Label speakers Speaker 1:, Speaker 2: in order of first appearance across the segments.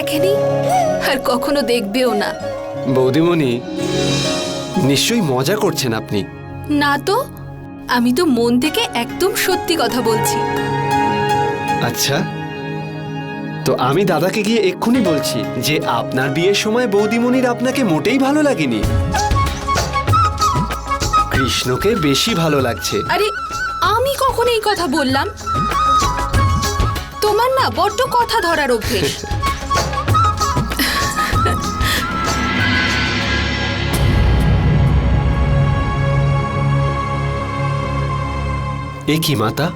Speaker 1: দেখেনি? আর কখনো দেখবেও না।
Speaker 2: বৌদিমণি নিশ্চয়ই মজা করছেন আপনি।
Speaker 1: না তো আমি তো মন থেকে একদম সত্যি কথা বলছি।
Speaker 2: আচ্ছা তো আমি দাদাকে গিয়ে এক্ষুনি বলছি যে আপনার বিয়ের সময় বৌদিমণির আপনাকে মোটেই ভালো লাগেনি। কৃষ্ণকে বেশি ভালো লাগছে।
Speaker 1: আরে আমি কখন এই কথা বললাম? তোমার না বড্ড কথা ধরার অভ্যেস।
Speaker 2: এ কি মাতা?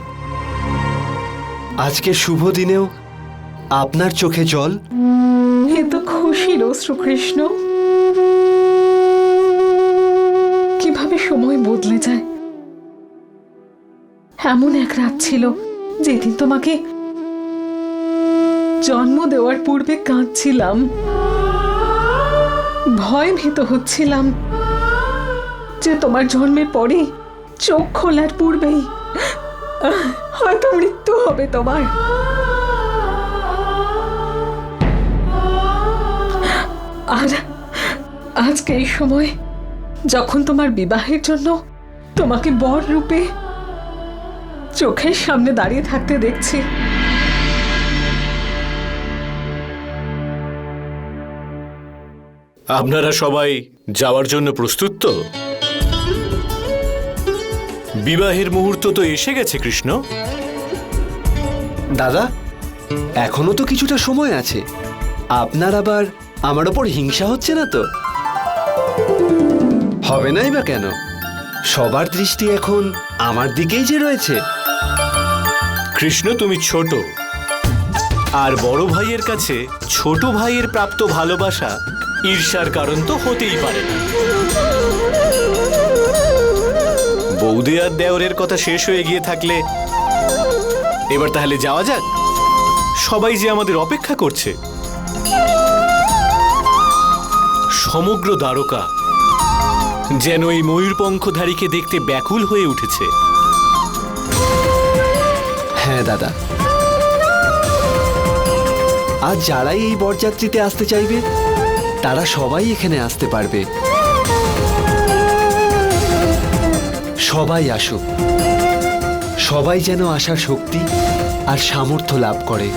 Speaker 2: আজকে শুভ দিনেও আপনার চোখে জল?
Speaker 3: এ তো খুশির শ্রীকৃষ্ণ। কীভাবে সময় বদলে যায়? এমন এক রাত ছিল যেদিন তোমাকে জন্ম দেওয়ার পূর্বে কাঁদছিলাম। ভয় ভীত হচ্ছিলাম যে তোমার জন্মের পরে চোখ খোলার পূর্বেই হয়তো মৃত্যু হবে তোমার। আর আজকে এই সময় যখন তোমার বিবাহের জন্য তোমাকে বর রূপে চোখের সামনে দাঁড়িয়ে থাকতে দেখছি,
Speaker 4: আপনারা সবাই যাওয়ার জন্য প্রস্তুত তো? বিবাহের মুহূর্ত তো এসে গেছে কৃষ্ণ।
Speaker 2: দাদা এখনও তো কিছুটা সময় আছে। আপনার আবার আমার ওপর হিংসা হচ্ছে না তো? হবে নাই বা কেন? সবার দৃষ্টি এখন আমার দিকেই যে রয়েছে।
Speaker 4: কৃষ্ণ তুমি ছোট। আর বড় ভাইয়ের কাছে ছোট ভাইয়ের প্রাপ্ত ভালোবাসা ঈর্ষার কারণ তো হতেই পারে না। বৌদি আর দেওরের কথা শেষ হয়ে গিয়ে থাকলে, এবার তাহলে যাওয়া যাক? সবাই যে আমাদের অপেক্ষা করছে। সমগ্র দ্বারকা যেন এই ময়ূরপঙ্খধারীকে দেখতে ব্যাকুল হয়ে উঠেছে।
Speaker 2: হ্যাঁ দাদা। আজ যারাই এই বরযাত্রীতে আসতে চাইবে, তারা সবাই এখানে আসতে পারবে। সবাই আসুক। সবাই যেন আসার শক্তি আর সামর্থ্য লাভ করে।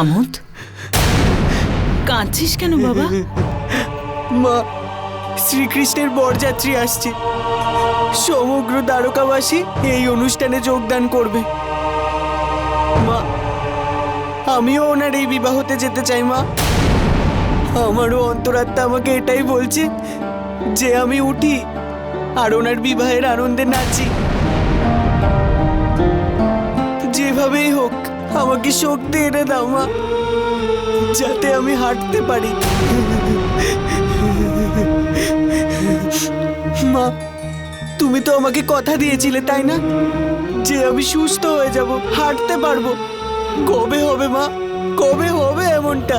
Speaker 5: আমোদ? কাঁদছিস কেন বাবা?
Speaker 6: মা, শ্রীকৃষ্ণের বরযাত্রী আসছে। সমগ্র দ্বারকাবাসী এই অনুষ্ঠানে যোগদান করবে। মা, আমিও ওনার এই বিবাহতে যেতে চাই, মা। আমারও অন্তরাত্মা আমাকে এটাই বলছে যে আমি উঠি আর ওনার বিবাহের আনন্দে নাচি। যেভাবেই হোক আমাকে শক্তি এনে দাও, মা, যাতে আমি হাঁটতে পারি। মা, তুমি তো আমাকে কথা দিয়েছিলে, তাই না? যে আমি সুস্থ হয়ে যাব, হাঁটতে পারব। কবে হবে, মা? কবে হবে এমনটা?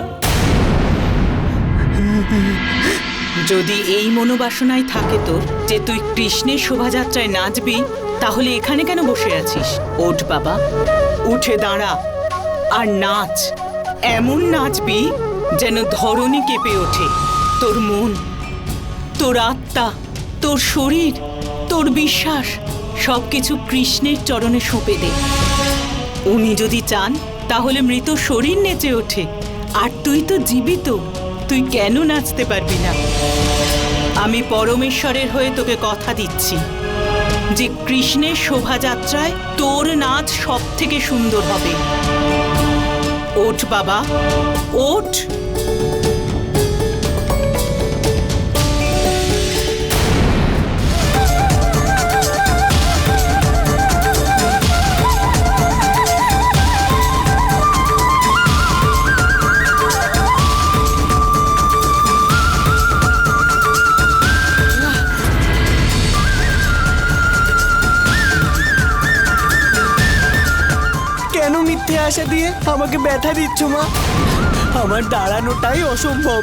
Speaker 5: যদি এই মনোবাসনায় থাকে তোর, যে তুই কৃষ্ণের শোভাযাত্রায় নাচবি তাহলে এখানে কেন বসে আছিস? ওঠ, বাবা। উঠে দাঁড়া। আর নাচ। এমন নাচবি যেন ধরণী কেঁপে ওঠে। তোর মন, তোর আত্মা, তোর শরীর, তোর বিশ্বাস, সবকিছু কৃষ্ণের চরণে সঁপে দে। উনি যদি চান, তাহলে মৃত শরীর নেচে ওঠে। আর তুই তো জীবিত। তুই কেন নাচতে পারবি না? আমি পরমেশ্বরের হয়ে তোকে কথা দিচ্ছি। যে কৃষ্ণের শোভাযাত্রায় তোর নাচ সব থেকে সুন্দর হবে। ওঠ বাবা ওঠ।
Speaker 6: আশা দিয়ে আমাকে ব্যথা দিচ্ছ মা। আমার দাঁড়ানোটাই অসম্ভব।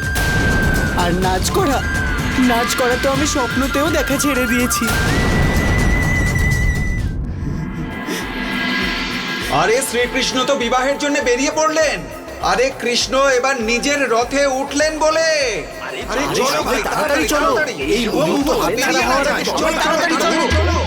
Speaker 6: আর নাচ করা নাচ করা তো আমি স্বপ্নতেও দেখা ছেড়ে দিয়েছি।
Speaker 7: আরে শ্রীকৃষ্ণ তো বিবাহের জন্য বেরিয়ে পড়লেন। আরে কৃষ্ণ এবার নিজের রথে উঠলেন বলে। আরে চলো ভাই তাড়াতাড়ি চলো। এই মুহূর্ত বেরিয়ে না যায়। চলো।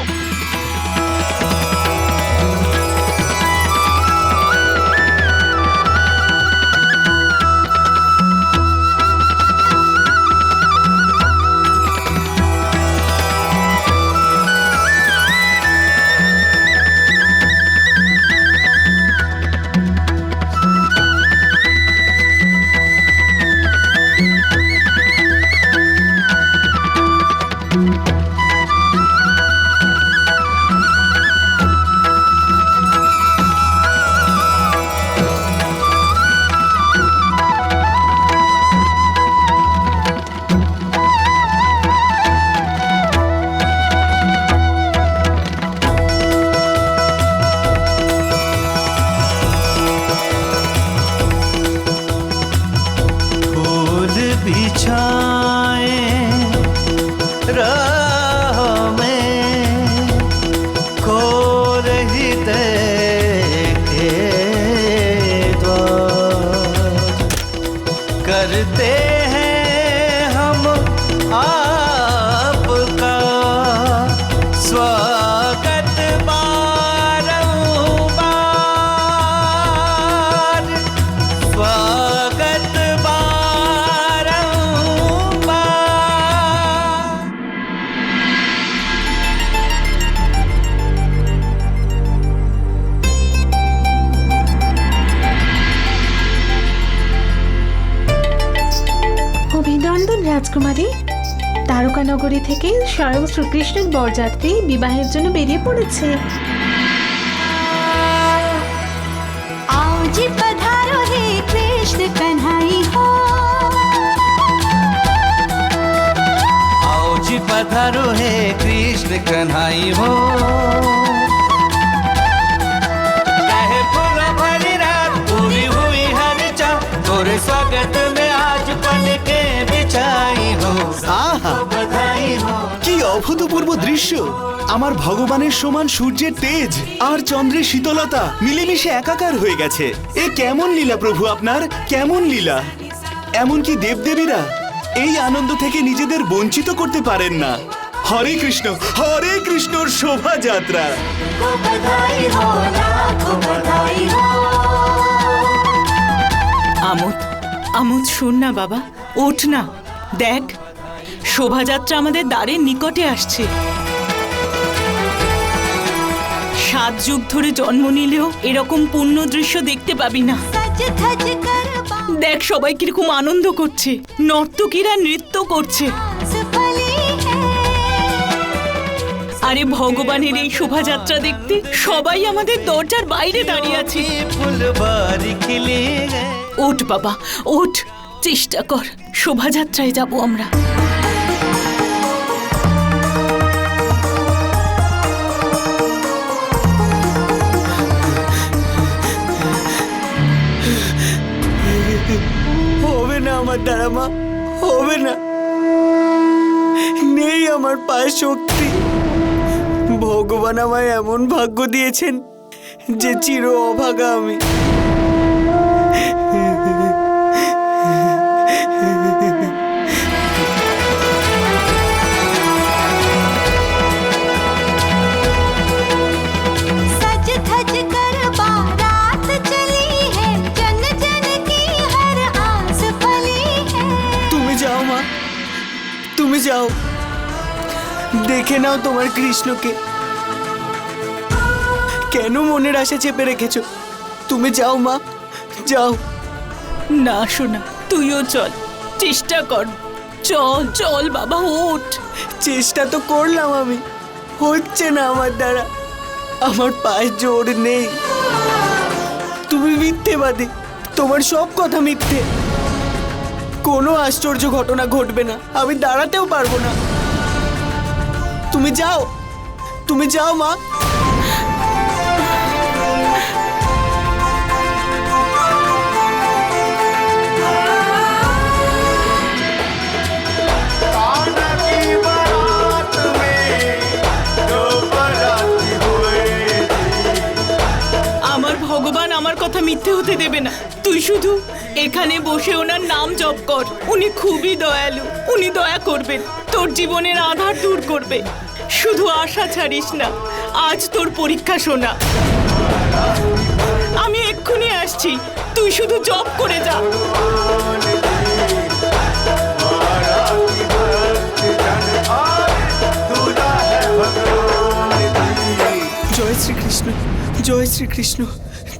Speaker 8: करते
Speaker 3: তারকানগরী থেকে স্বয়ং শ্রীকৃষ্ণের বরযাত্রী বিবাহের জন্য বেরিয়ে পড়েছে
Speaker 9: आओ जी पधारो हे कृष्ण कन्हई हो
Speaker 8: आओ जी पधारो है कृष्ण कन्हाई हो
Speaker 10: অভূতপূর্ব দৃশ্য। আমার ভগবানের সমান সূর্যের তেজ আর চন্দ্রের শীতলতা মিলেমিশে একাকার হয়ে গেছে। এ কেমন লীলা প্রভু আপনার? কেমন লীলা? এমনকি দেবদেবীরা এই আনন্দ থেকে নিজেদের বঞ্চিত করতে পারেন না। হরে কৃষ্ণ হরে কৃষ্ণর শোভাযাত্রা।
Speaker 5: আমোদ আমোদ শোন না বাবা ওঠ না দেখ। শোভাযাত্রা আমাদের দ্বারের নিকটে আসছে। সাত যুগ ধরে জন্ম নিলেও এরকম পূর্ণ দৃশ্য দেখতে পাবি না। দেখ সবাই কীরকম আনন্দ করছে। নর্তকীরা নৃত্য করছে। আরে ভগবানের এই শোভাযাত্রা দেখতে সবাই আমাদের দরজার বাইরে দাঁড়িয়ে আছে। ওঠ বাবা ওঠ চেষ্টা কর। শোভাযাত্রায় যাব আমরা।
Speaker 6: আমার দ্বারা মা, হবে না। নেই আমার পায়ে শক্তি। ভগবান আমায় এমন ভাগ্য দিয়েছেন যে চির অভাগা আমি। তুমি যাও। দেখে নাও তোমার কৃষ্ণকে। কেন মনের আশা চেপে রেখেছো? তুমি যাও মা। যাও।
Speaker 5: না শোনা তুইও চল। চেষ্টা কর। চল চল বাবা ওঠ।
Speaker 6: চেষ্টা তো করলাম আমি। হচ্ছে না আমার দ্বারা। আমার পায়ে জোর নেই। তুমি মিথ্যেবাদী। তোমার সব কথা মিথ্যে। কোনো আশ্চর্য ঘটনা ঘটবে না। আমি দাঁড়াতেও পারব না। তুমি যাও। তুমি যাও মা।
Speaker 5: মিথ্যে হতে দেবে না। তুই শুধু এখানে বসে ওনার নাম জপ কর। উনি খুবই দয়ালু। উনি দয়া করবেন। তোর জীবনের আধার দূর করবে। শুধু আশা ছাড়িস না। আজ তোর পরীক্ষা শোনা। আমি এক্ষুনি আসছি। তুই শুধু জপ করে যা।
Speaker 6: জয় শ্রীকৃষ্ণ। জয় শ্রীকৃষ্ণ।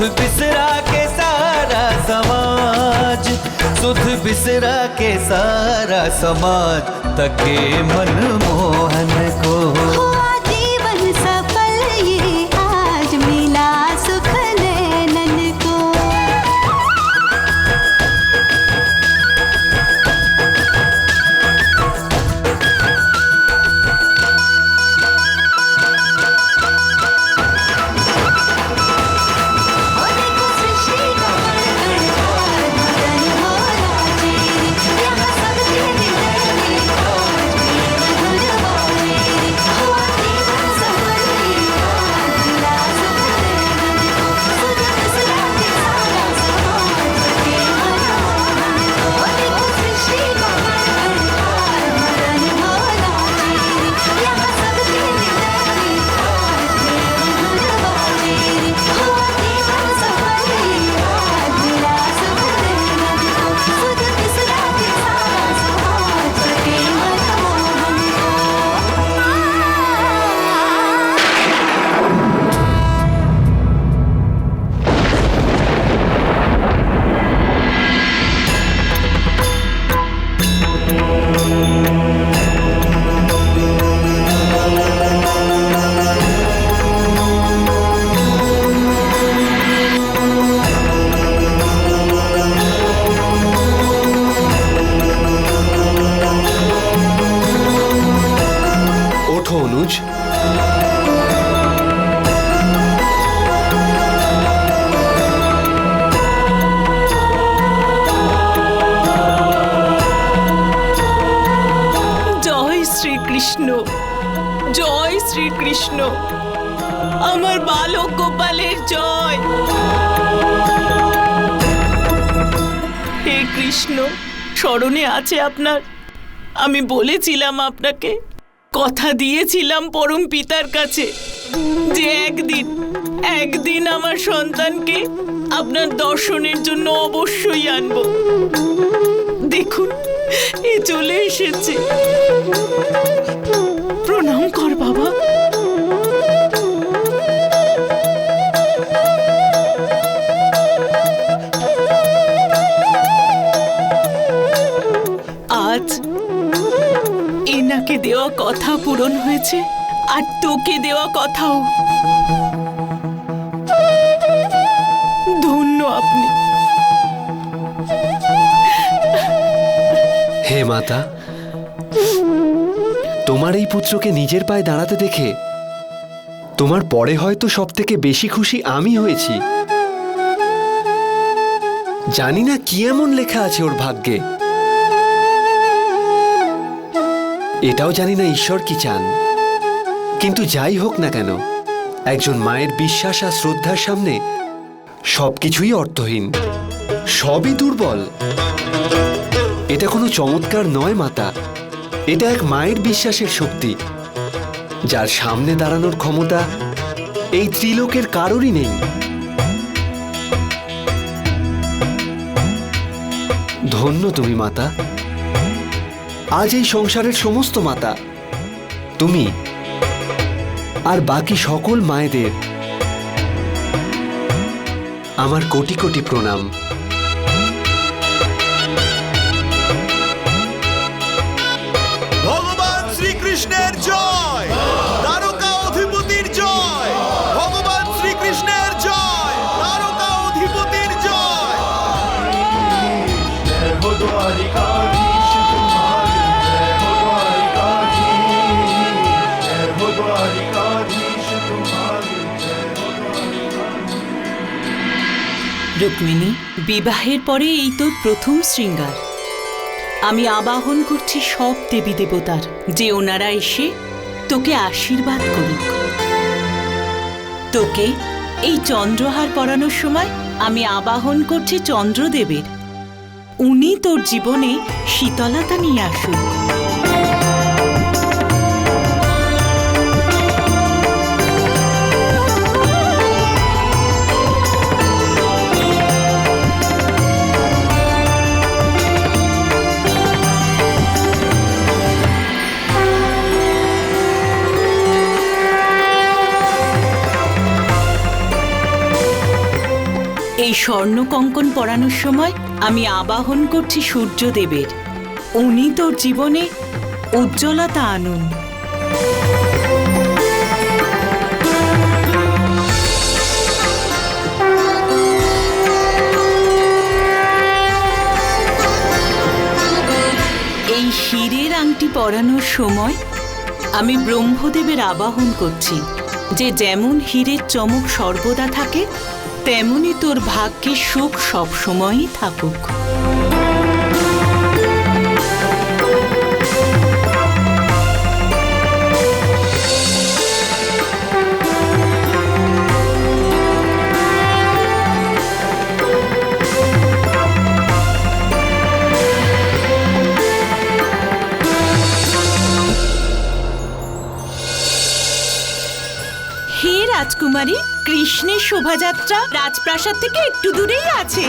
Speaker 8: सुध बिसरा के सारा समाज
Speaker 9: सुध बिसरा के सारा समाज तके मन मोहन को
Speaker 5: আমার বালক গোপালের জয়। হে কৃষ্ণ, স্মরণে আছে আপনার? আমি বলেছিলাম আপনাকে, কথা দিয়েছিলাম পরম পিতার কাছে, যে একদিন একদিন আমার সন্তানকে আপনার দর্শনের জন্য অবশ্যই আনব। দেখুন, এ চলে এসেছে। প্রণাম কর বাবা। আজ এনাকে দেওয়া কথা পূরণ হয়েছে আর তোকে দেওয়া কথাও। ধন্য আপনি।
Speaker 2: হে মাতা, তোমার এই পুত্রকে নিজের পায়ে দাঁড়াতে দেখে তোমার পরে হয়তো সব থেকে বেশি খুশি আমি হয়েছি। জানি না কি এমন লেখা আছে ওর ভাগ্যে। এটাও জানি না ঈশ্বর কি চান। কিন্তু যাই হোক না কেন, একজন মায়ের বিশ্বাস আর শ্রদ্ধার সামনে সবকিছুই অর্থহীন, সবই দুর্বল। এটা কোনো চমৎকার নয় মাতা, এটা এক মায়ের বিশ্বাসের শক্তি, যার সামনে দাঁড়ানোর ক্ষমতা এই ত্রিলোকের কারোরই নেই। ধন্য তুমি মাতা। আজ এই সংসারের সমস্ত মাতা তুমি আর বাকি সকল মায়েদের আমার কোটি কোটি প্রণাম।
Speaker 5: রুক্মিণী বিবাহের পরে এই তোর প্রথম শৃঙ্গার। আমি আবাহন করছি সব দেবী দেবতার, যে ওনারা এসে তোকে আশীর্বাদ করুক। তোকে এই চন্দ্রহার পরানোর সময় আমি আবাহন করছি চন্দ্রদেবের। উনি তোর জীবনে শীতলতা নিয়ে আসুক। এই স্বর্ণ কঙ্কন পরানোর সময় আমি আবাহন করছি সূর্যদেবের। উনি তোর জীবনে উজ্জ্বলতা আনুন। এই হীরের আংটি পরানোর সময় আমি ব্রহ্মদেবের আবাহন করছি, যে যেমন হীরের চমক সর্বদা থাকে তেমনি তোর ভাগ্যে সুখ সবসময়ই থাকুক। শোভাযাত্রা রাজপ্রাসাদ থেকে একটু দূরেই আছে।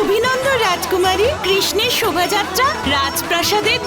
Speaker 5: অভিনন্দন রাজকুমারী কৃষ্ণের শোভাযাত্রা রাজপ্রাসাদের